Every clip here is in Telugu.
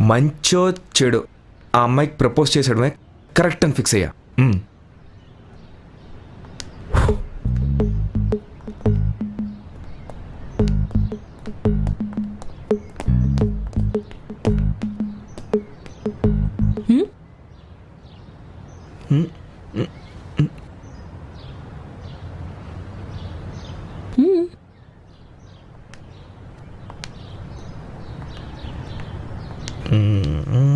మంచో చెడు. ఆ అమ్మాయికి ప్రపోజ్ చేసేయడమే కరెక్ట్ అని ఫిక్స్ అయ్యా. మ్మ్.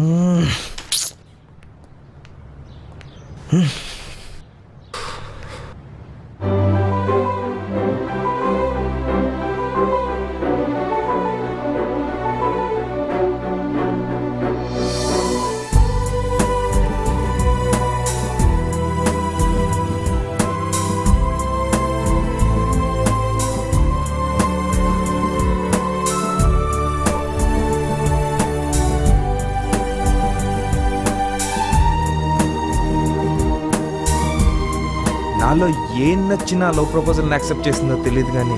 నాలో ఏం నచ్చినా లవ్ ప్రపోజల్ని యాక్సెప్ట్ చేసిందో తెలియదు కానీ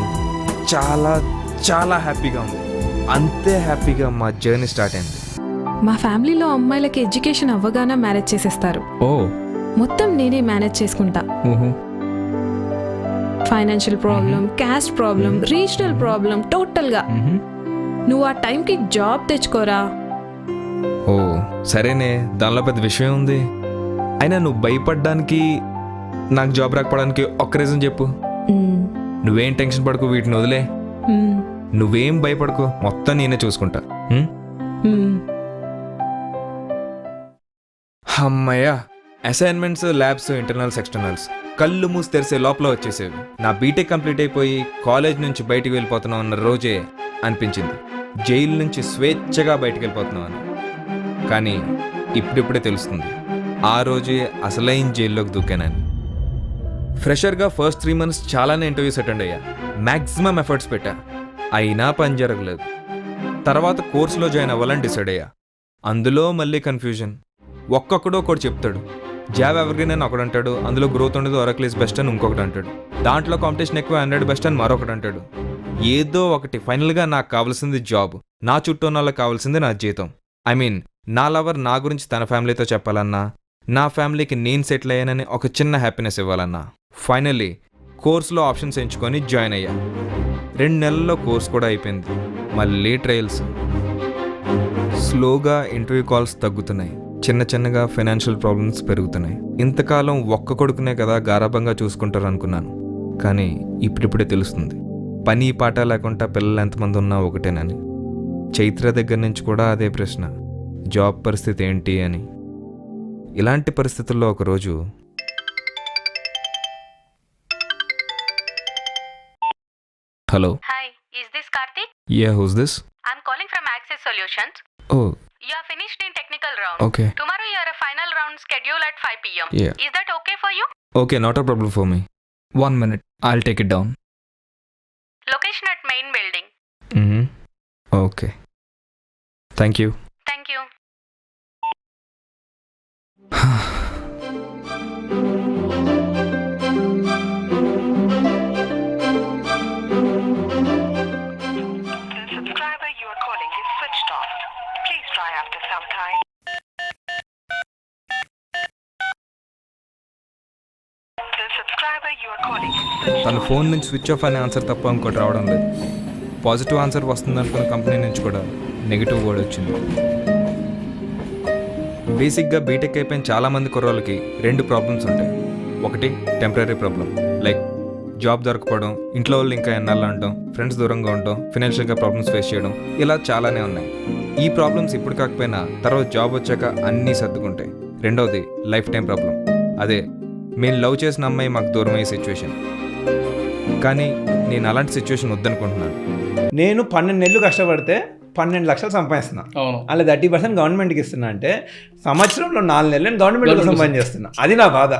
చాలా చాలా హ్యాపీగా ఉంది. అంతే హ్యాపీగా మా జర్నీ స్టార్ట్ అయింది. మా ఫ్యామిలీలో అమ్మాయిలకి ఎడ్యుకేషన్ అవ్వగానే మ్యారేజ్ చేసేస్తారు. ఓ. మొత్తం నేనే మేనేజ్ చేసుకుంటా. Financial problem caste problem regional problem టోటల్గా నువ్వు ఆ టైంకి జాబ్ తెచ్చుకోరా. ఓ సరేనే. దానిలో పెద్ద విషయం ఉంది. అయినా నువ్వు భయపడడానికి నాకు జాబ్ రాకపోవడానికి ఒక్క రీజన్ చెప్పు. నువ్వేం టెన్షన్ పడకు వీటిని వదిలే. నువ్వేం భయపడకు మొత్తం నేనే చూసుకుంటా. అమ్మయ్యా అసైన్మెంట్స్ ల్యాబ్స్ ఇంటర్నల్స్ ఎక్స్టర్నల్స్ కళ్ళు మూసి తెరిసే లోపల వచ్చేసేవి. నా బీటెక్ కంప్లీట్ అయిపోయి కాలేజ్ నుంచి బయటికి వెళ్ళిపోతున్నాం అన్న రోజే అనిపించింది. జైలు నుంచి స్వేచ్ఛగా బయటికి వెళ్ళిపోతున్నాం అని. కానీ ఇప్పుడిప్పుడే తెలుస్తుంది. ఆ రోజే అసలైన జైల్లోకి దూకానని. ఫ్రెషర్గా ఫస్ట్ త్రీ మంత్స్ చాలానే ఇంటర్వ్యూస్ అటెండ్ అయ్యా. మ్యాక్సిమం ఎఫర్ట్స్ పెట్టా. అయినా పని జరగలేదు. తర్వాత కోర్సులో జాయిన్ అవ్వాలని డిసైడ్ అయ్యా. అందులో మళ్ళీ కన్ఫ్యూజన్ ఒక్కొక్కడు ఒకటి చెప్తాడు. జాబ్ ఎవరికైనా అని ఒకడు అంటాడు. అందులో గ్రోత్ ఉండదు ఒరక్లీస్ బెస్ట్ అని ఇంకొకటి అంటాడు. దాంట్లో కాంపిటీషన్ ఎక్కువ హండ్రెడ్ బెస్ట్ అని మరొకటి అంటాడు. ఏదో ఒకటి. ఫైనల్గా నాకు కావాల్సింది జాబ్ నా చుట్టూ ఉన్న వాళ్ళకి కావాల్సింది నా జీతం. ఐ మీన్ నా లవర్ నా గురించి తన ఫ్యామిలీతో చెప్పాలన్నా నా ఫ్యామిలీకి నేను సెటిల్ అయ్యానని ఒక చిన్న హ్యాపీనెస్ ఇవ్వాలన్నా. ఫైనల్లీ కోర్సులో ఆప్షన్స్ ఎంచుకొని జాయిన్ అయ్యా. రెండు నెలల్లో కోర్స్ కూడా అయిపోయింది. మళ్ళీ ట్రయల్స్. స్లోగా ఇంటర్వ్యూ కాల్స్ తగ్గుతున్నాయి. చిన్న చిన్నగా ఫైనాన్షియల్ ప్రాబ్లమ్స్ పెరుగుతున్నాయి. ఇంతకాలం ఒక్క కొడుకునే కదా గారాభంగా చూసుకుంటారు అనుకున్నాను కానీ ఇప్పుడిప్పుడే తెలుస్తుంది. పని పాట లేకుండా పిల్లలు ఎంతమంది ఉన్నా ఒకటేనని. చైత్ర దగ్గర నుంచి కూడా అదే ప్రశ్న. జాబ్ పరిస్థితి ఏంటి అని. ఇలాంటి పరిస్థితుల్లో ఒకరోజు Hello. Hi, is this Karthik? Yeah, who's this? I'm calling from Access Solutions. Oh, You are finished in technical round. okay. Tomorrow you have a final round scheduled at 5 p.m. Yeah. Is that okay for you? Okay, not a problem for me. One minute. I'll take it down. Location at main building. Mm-hmm. Okay. Thank you. Thank you. తన ఫోన్ నుంచి స్విచ్ ఆఫ్ అనే ఆన్సర్ తప్ప ఇంకోటి రావడం లేదు. పాజిటివ్ ఆన్సర్ వస్తుంది అనుకున్న కంపెనీ నుంచి కూడా నెగిటివ్ కూడా వచ్చింది. బేసిక్గా బీటెక్ అయిపోయిన చాలామంది కుర్రోళ్ళకి రెండు ప్రాబ్లమ్స్ ఉంటాయి. ఒకటి టెంపరీ ప్రాబ్లం. లైక్ జాబ్ దొరకపోవడం ఇంట్లో వాళ్ళు ఇంకా ఎన్నాళ్ళు అంటాం ఫ్రెండ్స్ దూరంగా ఉండటం ఫినాన్షియల్గా ప్రాబ్లమ్స్ ఫేస్ చేయడం ఇలా చాలానే ఉన్నాయి. ఈ ప్రాబ్లమ్స్ ఇప్పుడు కాకపోయినా తర్వాత జాబ్ వచ్చాక అన్నీ సర్దుకుంటాయి. రెండవది లైఫ్ టైం ప్రాబ్లం. అదే మేము లవ్ చేసిన అమ్మాయి మాకు దూరం అయ్యే సిచ్యువేషన్ కానీ నేను అలాంటి సిచ్యువేషన్ వద్దనుకుంటున్నాను. నేను పన్నెండు నెలలు కష్టపడితే పన్నెండు లక్షలు సంపాదిస్తున్నా. అవును. అలా థర్టీ పర్సెంట్ గవర్నమెంట్కి ఇస్తున్నా అంటే సంవత్సరంలో నాలుగు నెలలు నేను గవర్నమెంట్ Government సంపాదన చేస్తున్నా అది నా బాధ.